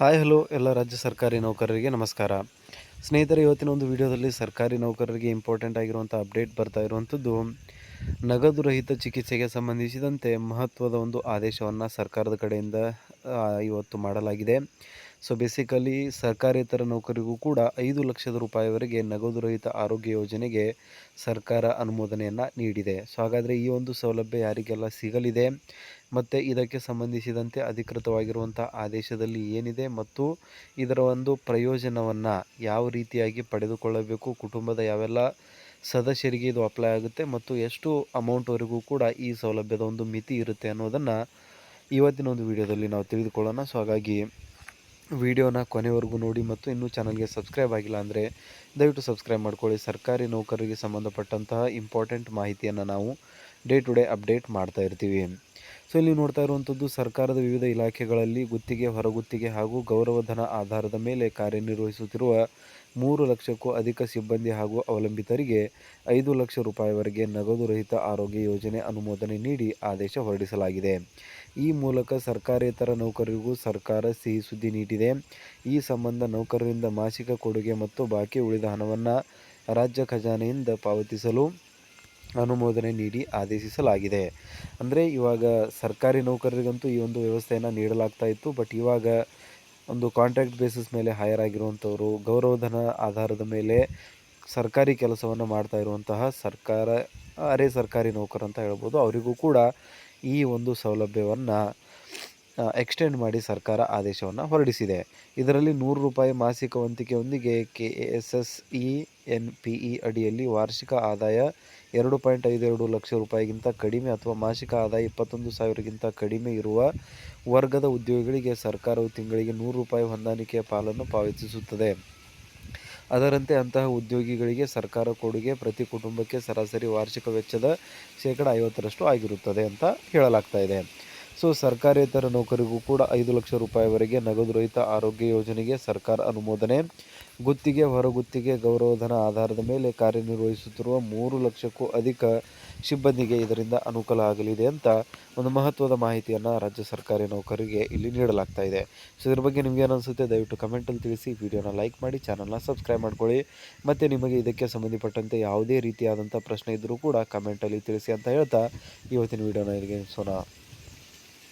Hi, hello, ಎಲ್ಲ ರಾಜ್ಯ ಸರ್ಕಾರಿ ನೌಕರರಿಗೆ ನಮಸ್ಕಾರ. ಸ್ನೇಹಿತರೆ, ಇವತ್ತಿನ ಒಂದು ವಿಡಿಯೋದಲ್ಲಿ ಸರ್ಕಾರಿ ನೌಕರರಿಗೆ ಇಂಪಾರ್ಟೆಂಟ್ ಆಗಿರುವಂಥ ಅಪ್ಡೇಟ್ ಬರ್ತಾ ಇರುವಂಥದ್ದು ನಗದು ರಹಿತ ಚಿಕಿತ್ಸೆಗೆ ಸಂಬಂಧಿಸಿದಂತೆ ಮಹತ್ವದ ಒಂದು ಆದೇಶವನ್ನು ಸರ್ಕಾರದ ಕಡೆಯಿಂದ ಇವತ್ತು ಮಾಡಲಾಗಿದೆ. ಸೊ ಬೇಸಿಕಲಿ ಸರ್ಕಾರೇತರ ನೌಕರಿಗೂ ಕೂಡ ಐದು ಲಕ್ಷದ ರೂಪಾಯಿವರೆಗೆ ನಗದು ರಹಿತ ಆರೋಗ್ಯ ಯೋಜನೆಗೆ ಸರ್ಕಾರ ಅನುಮೋದನೆಯನ್ನು ನೀಡಿದೆ. ಸೊ ಹಾಗಾದರೆ ಈ ಒಂದು ಸೌಲಭ್ಯ ಯಾರಿಗೆಲ್ಲ ಸಿಗಲಿದೆ? ಮತ್ತು ಇದಕ್ಕೆ ಸಂಬಂಧಿಸಿದಂತೆ ಅಧಿಕೃತವಾಗಿರುವಂಥ ಆದೇಶದಲ್ಲಿ ಏನಿದೆ? ಮತ್ತು ಇದರ ಒಂದು ಪ್ರಯೋಜನವನ್ನು ಯಾವ ರೀತಿಯಾಗಿ ಪಡೆದುಕೊಳ್ಳಬೇಕು? ಕುಟುಂಬದ ಯಾವೆಲ್ಲ ಸದಸ್ಯರಿಗೆ ಇದು ಅಪ್ಲೈ ಆಗುತ್ತೆ? ಮತ್ತು ಎಷ್ಟು ಅಮೌಂಟ್ವರೆಗೂ ಕೂಡ ಈ ಸೌಲಭ್ಯದ ಒಂದು ಮಿತಿ ಇರುತ್ತೆ ಅನ್ನೋದನ್ನು ಇವತ್ತಿನ ಒಂದು ವಿಡಿಯೋದಲ್ಲಿ ನಾವು ತಿಳಿದುಕೊಳ್ಳೋಣ. ಸೊ ಹಾಗಾಗಿ ವಿಡಿಯೋನ ಕೊನೆವರೆಗೂ ನೋಡಿ ಮತ್ತು ಇನ್ನೂ ಚಾನಲ್ಗೆ ಸಬ್ಸ್ಕ್ರೈಬ್ ಆಗಿಲ್ಲ ಅಂದರೆ ದಯವಿಟ್ಟು ಸಬ್ಸ್ಕ್ರೈಬ್ ಮಾಡ್ಕೊಳ್ಳಿ. ಸರ್ಕಾರಿ ನೌಕರರಿಗೆ ಸಂಬಂಧಪಟ್ಟಂತಹ ಇಂಪಾರ್ಟೆಂಟ್ ಮಾಹಿತಿಯನ್ನು ನಾವು ಡೇ ಟು ಡೇ ಅಪ್ಡೇಟ್ ಮಾಡ್ತಾ ಇರ್ತೀವಿ. ಸೊ ಇಲ್ಲಿ ನೋಡ್ತಾ ಇರುವಂಥದ್ದು ಸರ್ಕಾರದ ವಿವಿಧ ಇಲಾಖೆಗಳಲ್ಲಿ ಗುತ್ತಿಗೆ, ಹೊರಗುತ್ತಿಗೆ ಹಾಗೂ ಗೌರವಧನ ಆಧಾರದ ಮೇಲೆ ಕಾರ್ಯನಿರ್ವಹಿಸುತ್ತಿರುವ ಮೂರು ಲಕ್ಷಕ್ಕೂ ಅಧಿಕ ಸಿಬ್ಬಂದಿ ಹಾಗೂ ಅವಲಂಬಿತರಿಗೆ ಐದು ಲಕ್ಷ ರೂಪಾಯಿವರೆಗೆ ನಗದು ರಹಿತ ಆರೋಗ್ಯ ಯೋಜನೆ ಅನುಮೋದನೆ ನೀಡಿ ಆದೇಶ ಹೊರಡಿಸಲಾಗಿದೆ. ಈ ಮೂಲಕ ಸರ್ಕಾರೇತರ ನೌಕರರಿಗೂ ಸರ್ಕಾರ ಸಿಹಿ ಸುದ್ದಿ ನೀಡಿದೆ. ಈ ಸಂಬಂಧ ನೌಕರರಿಂದ ಮಾಸಿಕ ಕೊಡುಗೆ ಮತ್ತು ಬಾಕಿ ಉಳಿದ ಹಣವನ್ನು ರಾಜ್ಯ ಖಜಾನೆಯಿಂದ ಪಾವತಿಸಲು ಅನುಮೋದನೆ ನೀಡಿ ಆದೇಶಿಸಲಾಗಿದೆ. ಅಂದರೆ ಇವಾಗ ಸರ್ಕಾರಿ ನೌಕರರಿಗಂತೂ ಈ ಒಂದು ವ್ಯವಸ್ಥೆಯನ್ನು ನೀಡಲಾಗ್ತಾ ಇತ್ತು. ಬಟ್ ಇವಾಗ ಒಂದು ಕಾಂಟ್ರಾಕ್ಟ್ ಬೇಸಿಸ್ ಮೇಲೆ ಹೈಯರ್ ಆಗಿರುವಂಥವರು ಗೌರವಧನ ಆಧಾರದ ಮೇಲೆ ಸರ್ಕಾರಿ ಕೆಲಸವನ್ನು ಮಾಡ್ತಾ ಇರುವಂತಹ ಸರ್ಕಾರ, ಅರೆ ಸರ್ಕಾರಿ ನೌಕರ ಅಂತ ಹೇಳ್ಬೋದು, ಅವರಿಗೂ ಕೂಡ ಈ ಒಂದು ಸೌಲಭ್ಯವನ್ನು ಎಕ್ಸ್ಟೆಂಡ್ ಮಾಡಿ ಸರ್ಕಾರ ಆದೇಶವನ್ನು ಹೊರಡಿಸಿದೆ. ಇದರಲ್ಲಿ ನೂರು ರೂಪಾಯಿ ಮಾಸಿಕ ವಂತಿಕೆಯೊಂದಿಗೆ K S S E N P E ಅಡಿಯಲ್ಲಿ ವಾರ್ಷಿಕ ಆದಾಯ ಎರಡು ಪಾಯಿಂಟ್ ಐದು ಎರಡು ಲಕ್ಷ ರೂಪಾಯಿಗಿಂತ ಕಡಿಮೆ ಅಥವಾ ಮಾಸಿಕ ಆದಾಯ ಇಪ್ಪತ್ತೊಂದು ಸಾವಿರಕ್ಕಿಂತ ಕಡಿಮೆ ಇರುವ ವರ್ಗದ ಉದ್ಯೋಗಿಗಳಿಗೆ ಸರ್ಕಾರವು ತಿಂಗಳಿಗೆ ನೂರು ರೂಪಾಯಿ ಹೊಂದಾಣಿಕೆಯ ಪಾಲನ್ನು ಪಾವತಿಸುತ್ತದೆ. ಅದರಂತೆ ಅಂತಹ ಉದ್ಯೋಗಿಗಳಿಗೆ ಸರ್ಕಾರ ಕೊಡುಗೆ ಪ್ರತಿ ಕುಟುಂಬಕ್ಕೆ ಸರಾಸರಿ ವಾರ್ಷಿಕ ವೆಚ್ಚದ ಶೇಕಡ ಐವತ್ತರಷ್ಟು ಆಗಿರುತ್ತದೆ ಅಂತ ಹೇಳಲಾಗ್ತಾ ಇದೆ. ಸೊ ಸರ್ಕಾರೇತರ ನೌಕರಿಗೂ ಕೂಡ ಐದು ಲಕ್ಷ ರೂಪಾಯಿವರೆಗೆ ನಗದು ರಹಿತ ಆರೋಗ್ಯ ಯೋಜನೆಗೆ ಸರ್ಕಾರ ಅನುಮೋದನೆ. ಗುತ್ತಿಗೆ, ಹೊರಗುತ್ತಿಗೆ, ಗೌರವಧನ ಆಧಾರದ ಮೇಲೆ ಕಾರ್ಯನಿರ್ವಹಿಸುತ್ತಿರುವ ಮೂರು ಲಕ್ಷಕ್ಕೂ ಅಧಿಕ ಸಿಬ್ಬಂದಿಗೆ ಇದರಿಂದ ಅನುಕೂಲ ಆಗಲಿದೆ ಅಂತ ಒಂದು ಮಹತ್ವದ ಮಾಹಿತಿಯನ್ನು ರಾಜ್ಯ ಸರ್ಕಾರಿ ನೌಕರಿಗೆ ಇಲ್ಲಿ ನೀಡಲಾಗ್ತಾ ಇದೆ. ಸೊ ಇದ್ರ ಬಗ್ಗೆ ನಿಮ್ಗೆ ಅನಿಸುತ್ತೆ ದಯವಿಟ್ಟು ಕಮೆಂಟಲ್ಲಿ ತಿಳಿಸಿ ವಿಡಿಯೋನ ಲೈಕ್ ಮಾಡಿ ಚಾನಲ್ನ ಸಬ್ಸ್ಕ್ರೈಬ್ ಮಾಡ್ಕೊಳ್ಳಿ. ಮತ್ತು ನಿಮಗೆ ಇದಕ್ಕೆ ಸಂಬಂಧಪಟ್ಟಂತೆ ಯಾವುದೇ ರೀತಿಯಾದಂಥ ಪ್ರಶ್ನೆ ಇದ್ದರೂ ಕೂಡ ಕಮೆಂಟಲ್ಲಿ ತಿಳಿಸಿ ಅಂತ ಹೇಳ್ತಾ ಇವತ್ತಿನ ವಿಡಿಯೋನ ಇಲ್ಲಿಗೆ ನಿಲ್ಲಿಸೋಣ